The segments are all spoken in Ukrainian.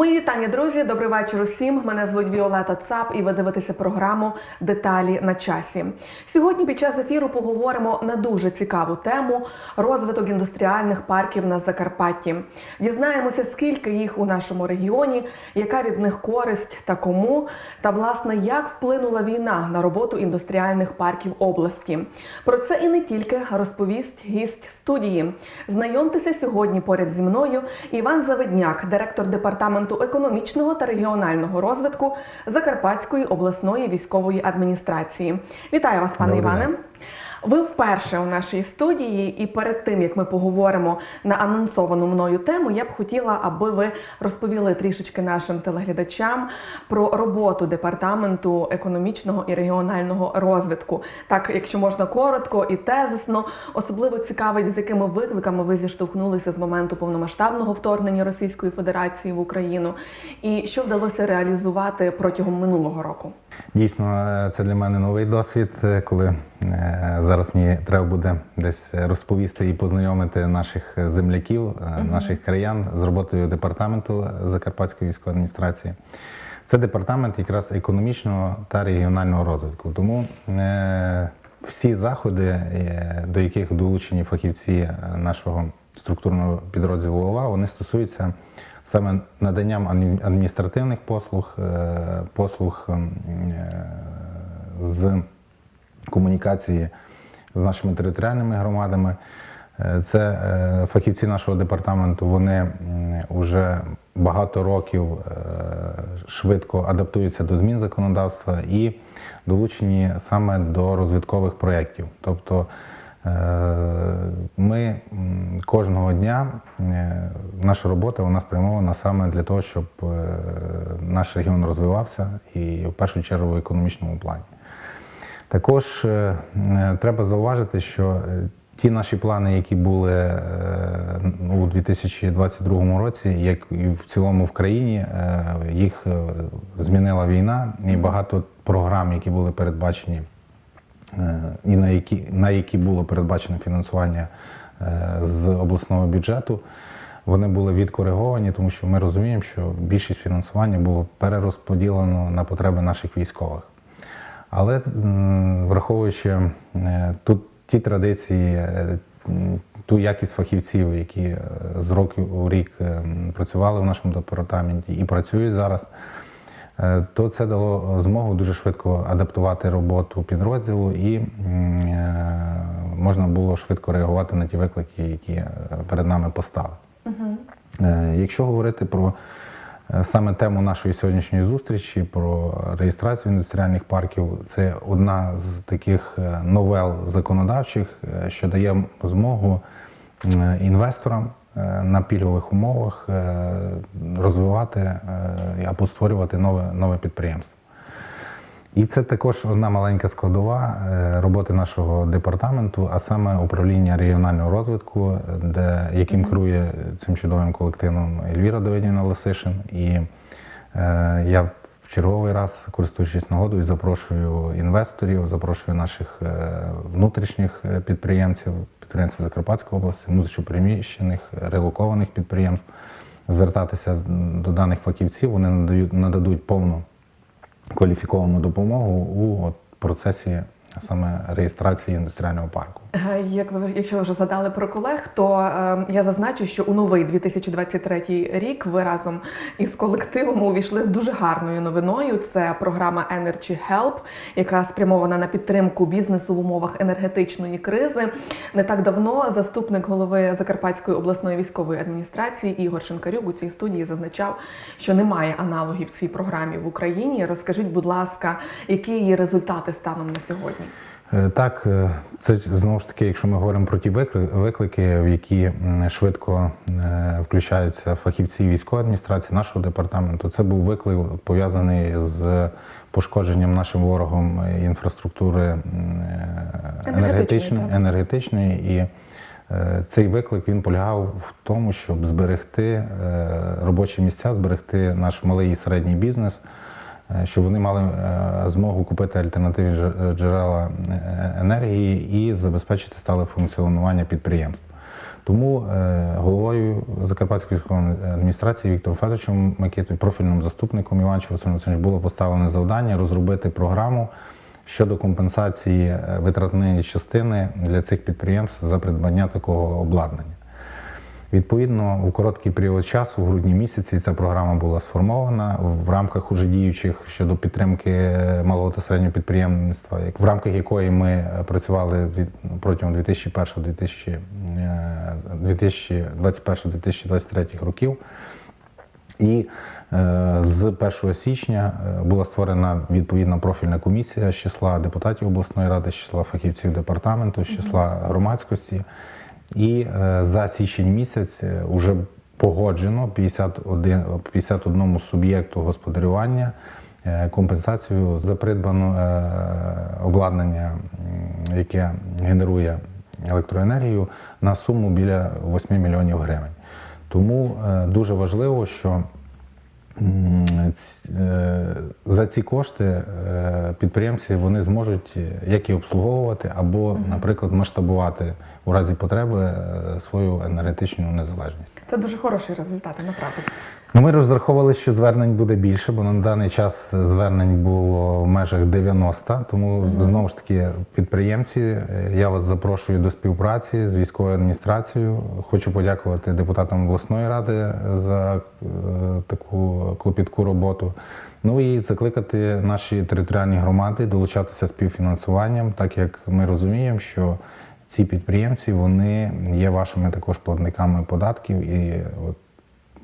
Мої вітання, друзі. Добрий вечір усім. Мене звуть Віолета Цап, і ви дивитеся програму Деталі на часі. Сьогодні під час ефіру поговоримо на дуже цікаву тему розвиток індустріальних парків на Закарпатті. Дізнаємося, скільки їх у нашому регіоні, яка від них користь та кому, та власне як вплинула війна на роботу індустріальних парків області. Про це і не тільки розповість гість студії. Знайомтеся сьогодні поряд зі мною Іван Заведняк, директор департаменту економічного та регіонального розвитку Закарпатської обласної військової адміністрації. Вітаю вас, пане Добре. Іване. Ви вперше у нашій студії, і перед тим як ми поговоримо на анонсовану мною тему, я б хотіла, аби ви розповіли трішечки нашим телеглядачам про роботу департаменту економічного і регіонального розвитку. Так, якщо можна коротко і тезисно, особливо цікавить, з якими викликами ви зіштовхнулися з моменту повномасштабного вторгнення Російської Федерації в Україну, і що вдалося реалізувати протягом минулого року. Дійсно, е, це для мене новий досвід, е, коли зараз мені треба буде десь розповісти і познайомити наших земляків, е, наших краян з роботою департаменту Закарпатської військової адміністрації. Це департамент якраз економічного та регіонального розвитку. Тому е, всі заходи, е, до яких долучені фахівці е, нашого структурного підрозділу ОВА, вони стосуються саме наданням адміністративних послуг, е, послуг е, з комунікації з нашими територіальними громадами. Е, Це е, фахівці нашого департаменту. Вони вже багато років е, швидко адаптуються до змін законодавства і долучені саме до розвиткових проєктів. Тобто ми кожного дня наша робота вона спрямована саме для того, щоб наш регіон розвивався і в першу чергу в економічному плані. Також е, е, треба зауважити, що е, ті наші плани, які були у 2022 році, як і в цілому в країні, їх змінила війна, і багато програм, які були передбачені, і на які, на які було передбачено фінансування з обласного бюджету, вони були відкориговані, тому що ми розуміємо, що більшість фінансування було перерозподілено на потреби наших військових. Але враховуючи е, тут ті традиції, е, ту якість фахівців, які е, з року у рік працювали в нашому департаменті і працюють зараз, то це дало змогу дуже швидко адаптувати роботу підрозділу і можна було швидко реагувати на ті виклики, які перед нами постали. Е, Якщо говорити про саме тему нашої сьогоднішньої зустрічі, про реєстрацію індустріальних парків, це одна з таких е, новел законодавчих, е, що дає змогу е, інвесторам е, на пільгових умовах е, розвивати е, або створювати нове, нове підприємство. І це також одна маленька складова е, роботи нашого департаменту, а саме управління регіонального розвитку, де яким керує цим чудовим колективом Ельвіра Давидівна Лисишин. І е, я в черговий раз, користуючись нагодою, запрошую інвесторів, запрошую наших е, внутрішніх е, підприємців, підприємців Закарпатської області, внутрішньопереміщених, релокованих підприємств, звертатися до даних фахівців. Вони надають нададуть повну кваліфіковану допомогу у от, процесі саме реєстрації індустріального парку. Е, Як ви якщо вже згадали про колег, то е, я зазначу, що у новий 2023 рік ви разом із колективом увійшли з дуже гарною новиною. Це програма Energy Help, яка спрямована на підтримку бізнесу в умовах енергетичної кризи. Не так давно заступник голови Закарпатської обласної військової адміністрації Ігор Шинкарюк у цій студії зазначав, що немає аналогів цій програмі в Україні. Розкажіть, будь ласка, які її результати станом на сьогодні? Е, Так, е, це знову ж таки, якщо ми говоримо про ті виклики, в які швидко е, включаються фахівці військової адміністрації нашого департаменту, це був виклик пов'язаний з пошкодженням нашим ворогом інфраструктури Енергетичної, енергетичної, і цей виклик він полягав в тому, щоб зберегти робочі місця, зберегти наш малий і середній бізнес, щоб вони мали е, змогу купити альтернативні джерела е, енергії і забезпечити стале функціонування підприємств. Тому е, головою Закарпатської військової адміністрації Віктором Федоровичем Микитою, профільним заступником Іванчем Василем Васильовичем було поставлене завдання розробити програму щодо компенсації е, витратної частини для цих підприємств за придбання такого обладнання. Відповідно, у короткий період часу, в грудні місяці, ця програма була сформована в рамках уже діючих щодо підтримки е, малого та середнього підприємництва, в рамках якої ми е, працювали від- протягом 2021-2023 років. І е, з 1 січня е, була створена відповідна профільна комісія з числа депутатів обласної ради, з числа фахівців департаменту, з числа громадськості. І е, за січень місяць вже погоджено 51, 51 суб'єкту господарювання е, компенсацію за придбане е, обладнання, яке генерує електроенергію, на суму біля 8 мільйонів гривень. Тому е, дуже важливо, що е, за ці кошти е, підприємці вони зможуть е, як і обслуговувати або, наприклад, масштабувати у разі потреби е, свою енергетичну незалежність. Це дуже хороші результати, направду. Ну, ми розраховували, що звернень буде більше, бо на даний час звернень було в межах 90. Тому знову ж таки, підприємці, е, я вас запрошую до співпраці з військовою адміністрацією. Хочу подякувати депутатам обласної ради за е, таку клопітку роботу. Ну і закликати наші територіальні громади долучатися співфінансуванням, так як ми розуміємо, що ці підприємці вони є вашими також платниками податків і от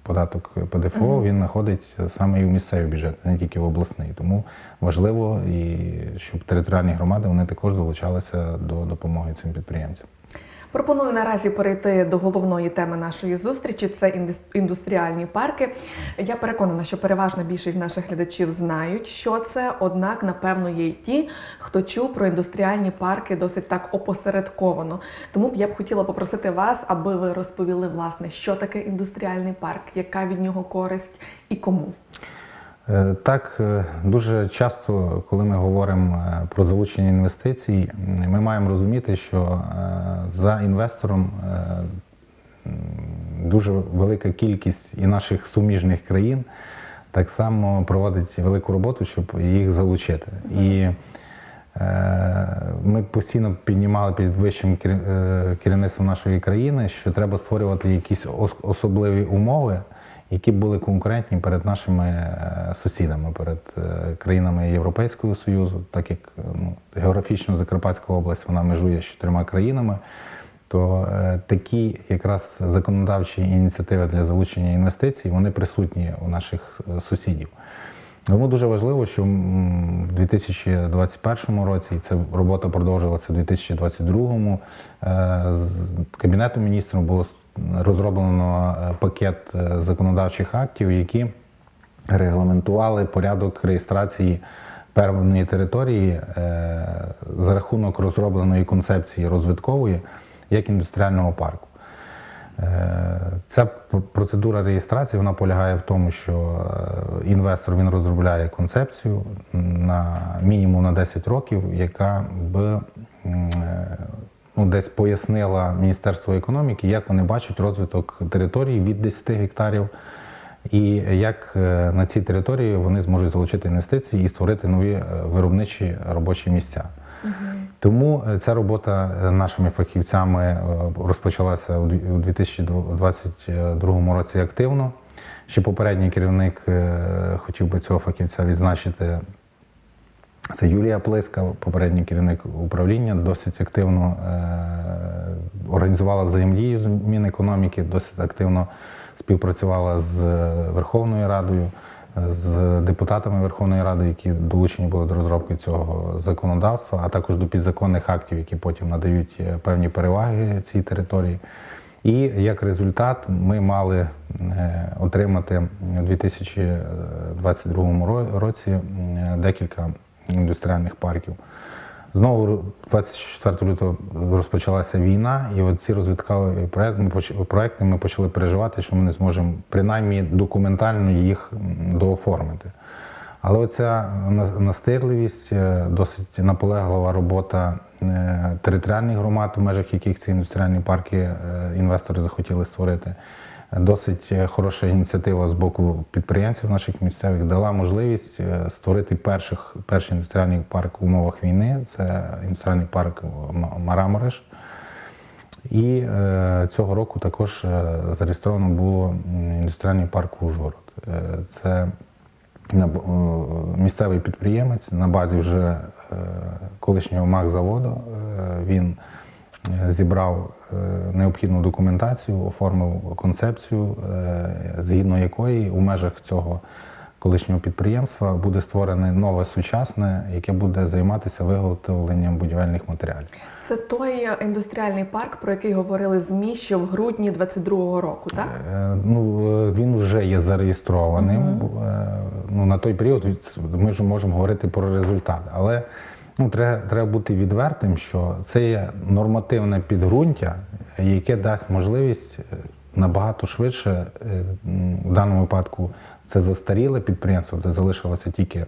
податок ПДФО він знаходить саме і в місцевий бюджет, не тільки в обласний. Тому важливо, і щоб територіальні громади вони також долучалися до допомоги цим підприємцям. Пропоную наразі перейти до головної теми нашої зустрічі. Це індус- індустріальні парки. Я переконана, що переважна більшість наших глядачів знають, що це. Однак, напевно, є й ті, хто чув про індустріальні парки досить так опосередковано. Тому я б хотіла попросити вас, аби ви розповіли, власне, що таке індустріальний парк, яка від нього користь і кому. Е, Так, е, дуже часто, коли ми говоримо е, про залучення інвестицій, ми маємо розуміти, що за інвестором дуже велика кількість і наших суміжних країн так само проводить велику роботу, щоб їх залучити. І ми постійно піднімали під вищим керівництвом нашої країни, що треба створювати якісь особливі умови, які були конкурентні перед нашими е, сусідами, перед е, країнами Європейського Союзу, так як е, ну, географічно Закарпатська область вона межує з чотирма країнами. То такі якраз законодавчі ініціативи для залучення інвестицій вони присутні у наших сусідів. Тому дуже важливо, що в 2021 році і ця робота продовжилася в 2022 е, з Кабінетом міністрів було розроблено е, пакет е, законодавчих актів, які регламентували порядок реєстрації певної території е, за рахунок розробленої концепції розвиткової як індустріального парку. Ця процедура реєстрації вона полягає в тому, що інвестор він розробляє концепцію на мінімум на 10 років, яка е, ну, десь пояснила Міністерство економіки, як вони бачать розвиток території від 10 гектарів, і як е, на цій території вони зможуть залучити інвестиції і створити нові е, виробничі робочі місця. Тому е, ця робота нашими фахівцями розпочалася у 2022 році активно. Ще попередній керівник хотів би цього фахівця відзначити. Це Юлія Плиска, попередній керівник управління, досить активно е, організувала взаємодію з Мінекономіки, досить активно співпрацювала з Верховною Радою, е, з депутатами Верховної Ради, які долучені були до розробки цього законодавства, а також до підзаконних актів, які потім надають е, певні переваги цій території. І як результат ми мали е, отримати у 2022 ро- році декілька індустріальних парків. Знову 24 лютого розпочалася війна, і ці поч- проекти ми почали переживати, що ми не зможемо принаймні документально їх дооформити. Але оця настирливість, е, досить наполеглива робота е, територіальних громад, в межах яких ці індустріальні парки е, інвестори захотіли створити. Досить е, хороша ініціатива з боку підприємців наших місцевих дала можливість е, створити перших, перший індустріальний парк в умовах війни. Це індустріальний парк М- Марамориш. І е, цього року також е, зареєстровано було індустріальний парк Ужгород. Це місцевий підприємець на базі вже колишнього МАК-заводу. Е, Він зібрав е, необхідну документацію, оформив концепцію, е, згідно якої у межах цього колишнього підприємства буде створене нове сучасне, яке буде займатися виготовленням будівельних матеріалів. Це той індустріальний парк, про який говорили ЗМІ ще в грудні 22-го року, так? Е, Ну, він вже є зареєстрованим. Е, Ну, на той період ми вже можемо говорити про результат. Але ну, треба, треба бути відвертим, що це є нормативне підґрунтя, яке дасть можливість е, набагато швидше, е, в даному випадку, це застаріле підприємство, де залишилося тільки е,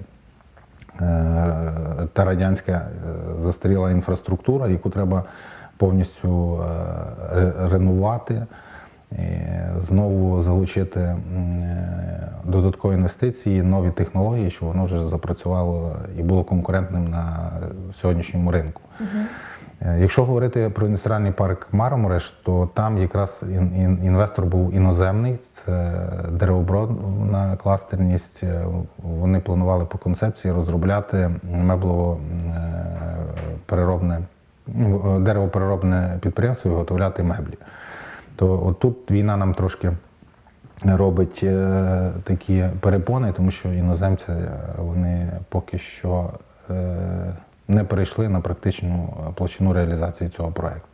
та радянська застаріла інфраструктура, яку треба повністю ренувати, знову залучити е, додаткові інвестиції, нові технології, щоб воно вже запрацювало і було конкурентним на сьогоднішньому ринку. Е, Якщо говорити про індустріальний парк Марамореш, то там якраз ін- ін- інвестор був іноземний, це деревообробна кластерність. Е, Вони планували по концепції розробляти меблово переробне ну, деревопереробне підприємство і виготовляти меблі. То от тут війна нам трошки робить е, такі перепони, тому що іноземці е, вони поки що е, не перейшли на практичну площину реалізації цього проекту.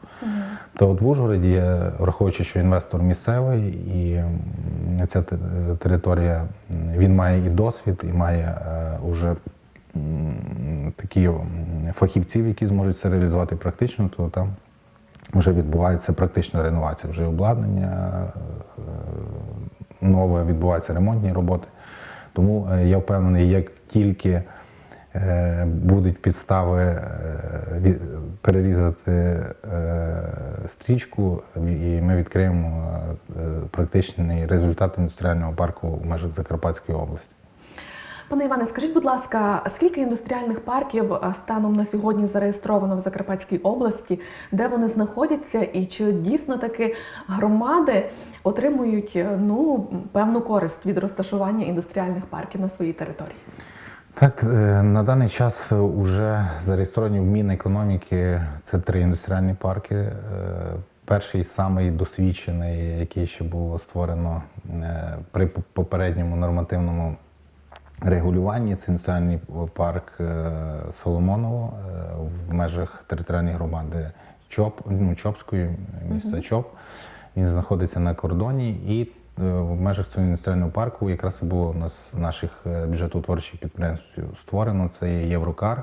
То от в Ужгороді, враховуючи, що інвестор місцевий і ця територія, він має і досвід, і має е, уже м, такі фахівців, які зможуть це реалізувати практично, то там вже відбувається практична реновація, вже обладнання е, нове, відбуваються ремонтні роботи. Тому е, я впевнений, як тільки е, будуть підстави перерізати стрічку, і ми відкриємо практичний результат індустріального парку в межах Закарпатської області. Пане Іване, скажіть, будь ласка, скільки індустріальних парків станом на сьогодні зареєстровано в Закарпатській області, де вони знаходяться, і чи дійсно таки громади отримують е, ну певну користь від розташування індустріальних парків на своїй території? Так, е, на даний час вже зареєстровані в Мінекономіки це три індустріальні парки. Е, Перший самий досвідчений, який ще було створено е, при попередньому нормативному регулюванні, це індустріальний парк е, Соломоново е, в межах територіальної громади Чоп, ну, Чопської, міста Чоп. Він знаходиться на кордоні і е, в межах цього індустріального парку якраз і було у нас наших е, бюджетоутворчих підприємств створено. Це є Єврокар.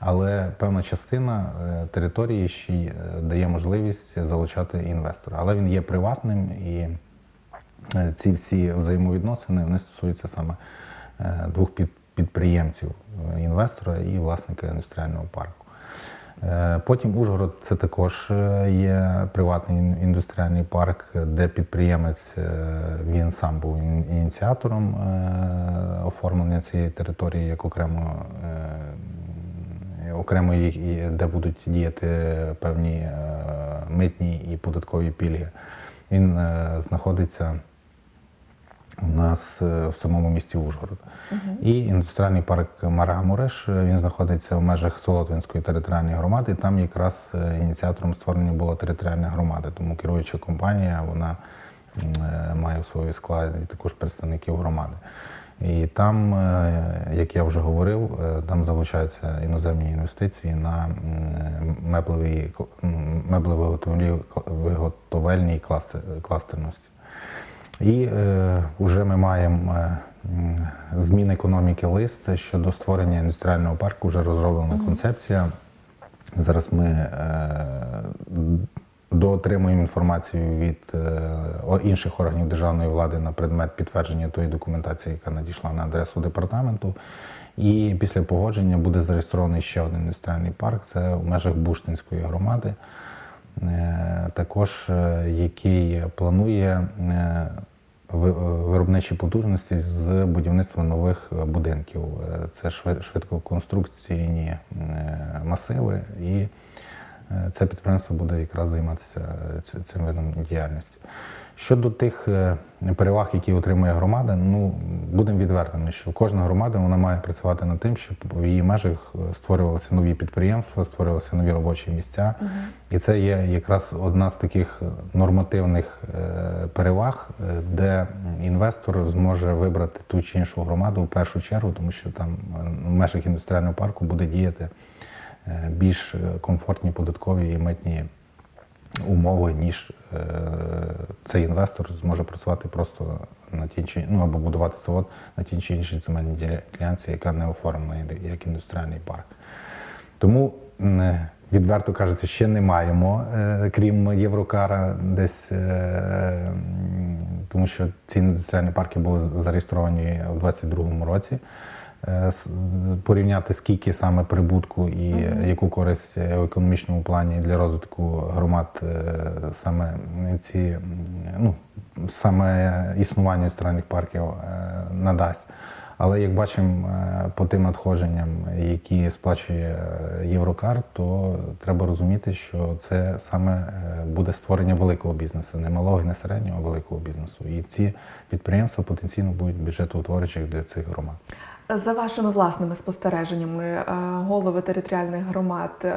Але певна частина е, території ще е, дає можливість залучати інвестора. Але він є приватним і е, ці всі взаємовідносини вони стосуються саме е, двох під- підприємців е, інвестора і власника індустріального парку. Е, Потім Ужгород це також е, є приватний індустріальний парк, де підприємець е, він сам був ініціатором е, оформлення цієї території як окремо, е, окремо де будуть діяти певні е, митні і податкові пільги. Він е, знаходиться у нас е, в самому місті Ужгород. І індустріальний парк Марамуреш, е, він знаходиться в межах Солотвинської територіальної громади. Там якраз е, ініціатором створення була територіальна громада, тому керуюча компанія вона має в своїй складі також представників громади. І там, як я вже говорив, там залучаються іноземні інвестиції на меблеві м, виготовельній кластерності. І е, вже ми маємо е, м, з лист щодо створення індустріального парку, вже розроблена концепція. Зараз ми е, доотримуємо інформацію від е, інших органів державної влади на предмет підтвердження тої документації, яка надійшла на адресу департаменту. І після погодження буде зареєстрований ще один індустріальний парк. Це в межах Буштинської громади, е, також е, який планує е, виробничі потужності з будівництва нових е, будинків. Е, Це швид- швидкоконструкційні е, масиви, і е, це підприємство буде якраз займатися е, цим видом діяльності. Щодо тих е, переваг, які отримує громада, ну будемо відвертими, що кожна громада вона має працювати над тим, щоб в її межах е, створювалися нові підприємства, створювалися нові робочі місця. І це є якраз одна з таких нормативних е, переваг, де інвестор зможе вибрати ту чи іншу громаду в першу чергу, тому що там в межах індустріального парку буде діяти більш комфортні податкові і митні умови, ніж цей інвестор зможе працювати просто на тій чи ну або будувати завод на тій чи іншій земельній діля- ділянці, яка не оформлена як- індустріальний парк. Тому е, відверто кажучи, ще не маємо, е, крім Єврокара, десь, е, тому що ці індустріальні парки були зареєстровані у 2022 році. Е, Порівняти скільки саме прибутку і яку користь е, в економічному плані для розвитку громад е, саме ці ну, саме існування індустріальних парків надасть. Але як бачимо по тим надходженням, які сплачує Єврокар, то треба розуміти, що це саме буде створення великого бізнесу, не малого і не середнього, а великого бізнесу. І ці підприємства потенційно будуть бюджетоутворючих для цих громад. За вашими власними спостереженнями, е, голови територіальних громад е,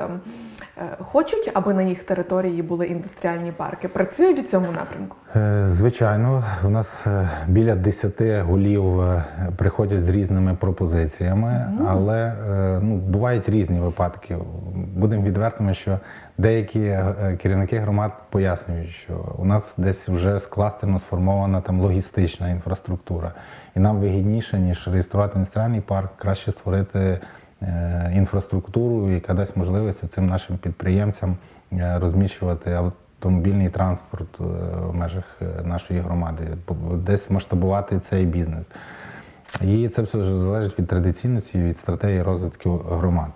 е, хочуть, аби на їх території були індустріальні парки? Працюють у цьому напрямку? Е, Звичайно, у нас е, біля 10 голів е, приходять з різними пропозиціями, але ну, бувають різні випадки. Будемо відвертими, що деякі керівники громад пояснюють, що у нас десь вже скластерно сформована там логістична інфраструктура, і нам вигідніше, ніж реєструвати індустріальний парк, краще створити інфраструктуру, яка дасть можливість цим нашим підприємцям розміщувати автомобільний транспорт е, в межах е, нашої громади, десь масштабувати цей бізнес. І це все залежить від традиційності, від стратегії розвитку громад.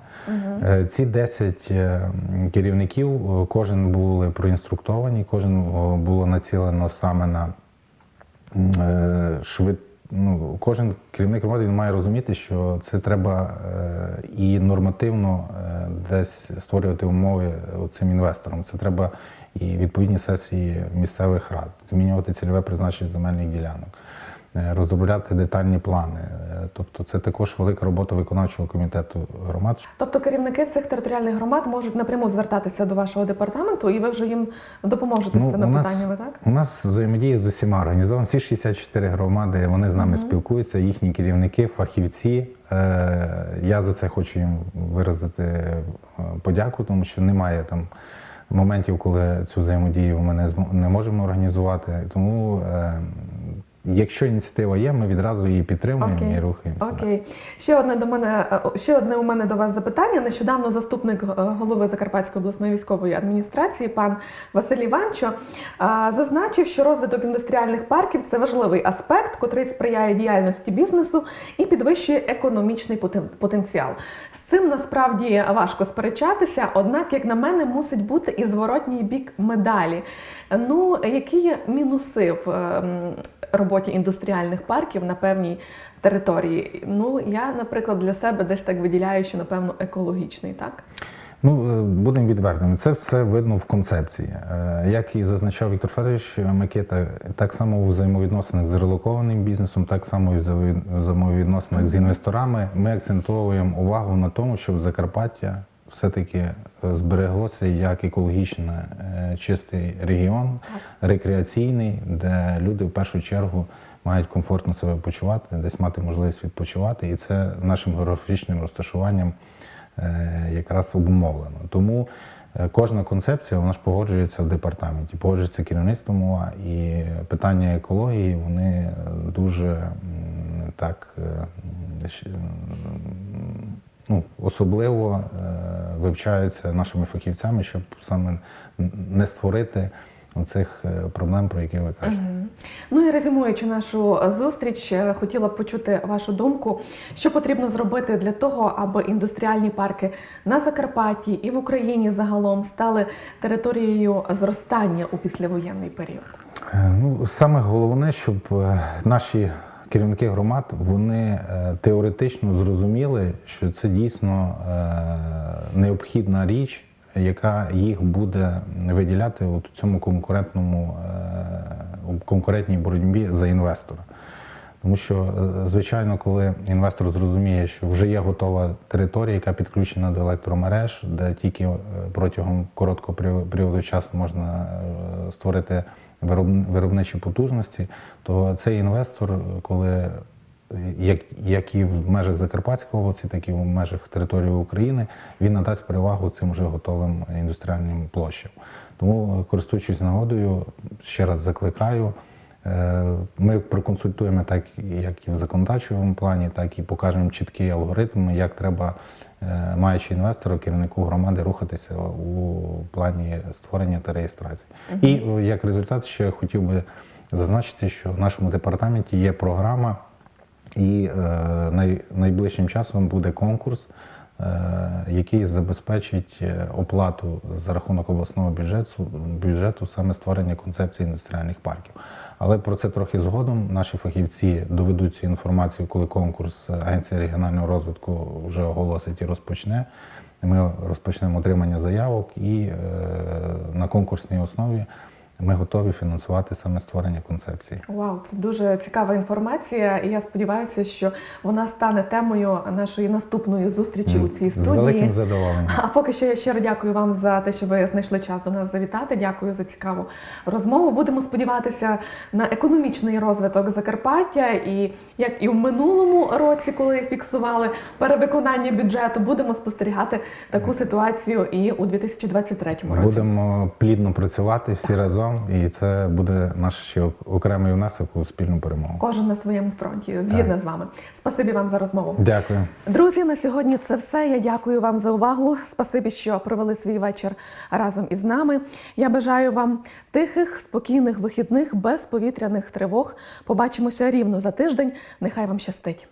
Е, Ці 10 е, керівників, кожен були проінструктовані, кожен було націлено саме на швид... ну, кожен керівник громади він має розуміти, що це треба і нормативно десь створювати умови цим інвесторам. Це треба і відповідні сесії місцевих рад, змінювати цільове призначення земельних ділянок. е, Розробляти детальні плани, Е, тобто це також велика робота виконавчого комітету громад. Тобто керівники цих територіальних громад можуть напряму звертатися до вашого департаменту, і ви вже їм допоможете з Ну, цими нас- питаннями, так? У нас взаємодія з усіма організовано. Всі 64 громади вони з нами спілкуються, їхні керівники, фахівці. Е, Я за це хочу їм виразити подяку, тому що немає там моментів, коли цю взаємодію ми не можемо організувати. Тому, е, якщо ініціатива є, ми відразу її підтримуємо Окей. і рухаємося. Окей, ще одне до мене е, ще одне у мене до вас запитання. Нещодавно заступник е, голови Закарпатської обласної військової адміністрації, пан Василь Іванчо, е, зазначив, що розвиток індустріальних парків це важливий аспект, котрий сприяє діяльності бізнесу і підвищує економічний потен- потенціал. З цим насправді важко сперечатися, однак, як на мене, мусить бути і зворотній бік медалі. Ну, які є мінуси в е, м, роботі індустріальних парків на певній території? Ну, я, наприклад, для себе десь так виділяю, що напевно екологічний, так? Ну, е, будемо відвертими. Це все видно в концепції. Е, Як і зазначав Віктор Федорович Микита, так само у взаємовідносинах з релокованим бізнесом, так само і в взаємовід- взаємовідносинах з інвесторами. Ми акцентуємо увагу на тому, щоб Закарпаття все-таки е, збереглося як екологічно е, чистий регіон, рекреаційний, де люди в першу чергу мають комфортно себе почувати, десь мати можливість відпочивати. І це нашим географічним розташуванням е, якраз обумовлено. Тому кожна концепція вона ж погоджується в департаменті, погоджується керівництвом ОА, і питання екології вони дуже так ну, особливо вивчаються нашими фахівцями, щоб саме не створити оцих е, проблем, про які ви кажете. Ну і резюмуючи нашу зустріч, е, хотіла б почути вашу думку, що потрібно зробити для того, аби індустріальні парки на Закарпатті і в Україні загалом стали територією зростання у післявоєнний період. Е, Ну, саме головне, щоб наші керівники громад вони е, теоретично зрозуміли, що це дійсно е, необхідна річ, яка їх буде виділяти у цьому конкурентному е, конкурентній боротьбі за інвестора. Тому що, звичайно, коли інвестор зрозуміє, що вже є готова територія, яка підключена до електромереж, де тільки протягом короткого періоду- часу можна створити виробничі потужності, то цей інвестор, коли як, як і в межах Закарпатської області, так і в межах території України, він надасть перевагу цим вже готовим індустріальним площам. Тому, користуючись нагодою, ще раз закликаю. Е, Ми проконсультуємо так, як і в законодавчому плані, так і покажемо чіткий алгоритм, як треба, маючи інвестора, керівнику громади, рухатися у плані створення та реєстрації. І як результат ще хотів би зазначити, що в нашому департаменті є програма, і е, най, найближчим часом буде конкурс, е, який забезпечить е, оплату за рахунок обласного бюджету, бюджету саме створення концепції індустріальних парків. Але про це трохи згодом. Наші фахівці доведуть цю інформацію, коли конкурс Агенції регіонального розвитку вже оголосить і розпочне. Ми розпочнемо отримання заявок і е, на конкурсній основі ми готові фінансувати саме створення концепції. Вау, це дуже цікава інформація, і я сподіваюся, що вона стане темою нашої наступної зустрічі у цій З великим задоволенням. А поки що я щиро дякую вам за те, що ви знайшли час до нас завітати. Дякую за цікаву розмову. Будемо сподіватися на економічний розвиток Закарпаття. І як і в минулому році, коли фіксували перевиконання бюджету, будемо спостерігати таку ситуацію і у 2023 році. Будемо плідно працювати всі разом, і це буде наш ще окремий внесок у спільну перемогу. Кожен на своєму фронті. Згідна з вами. Спасибі вам за розмову. Дякую. Друзі, на сьогодні це все. Я дякую вам за увагу. Спасибі, що провели свій вечір разом із нами. Я бажаю вам тихих, спокійних вихідних, без повітряних тривог. Побачимося рівно за тиждень. Нехай вам щастить.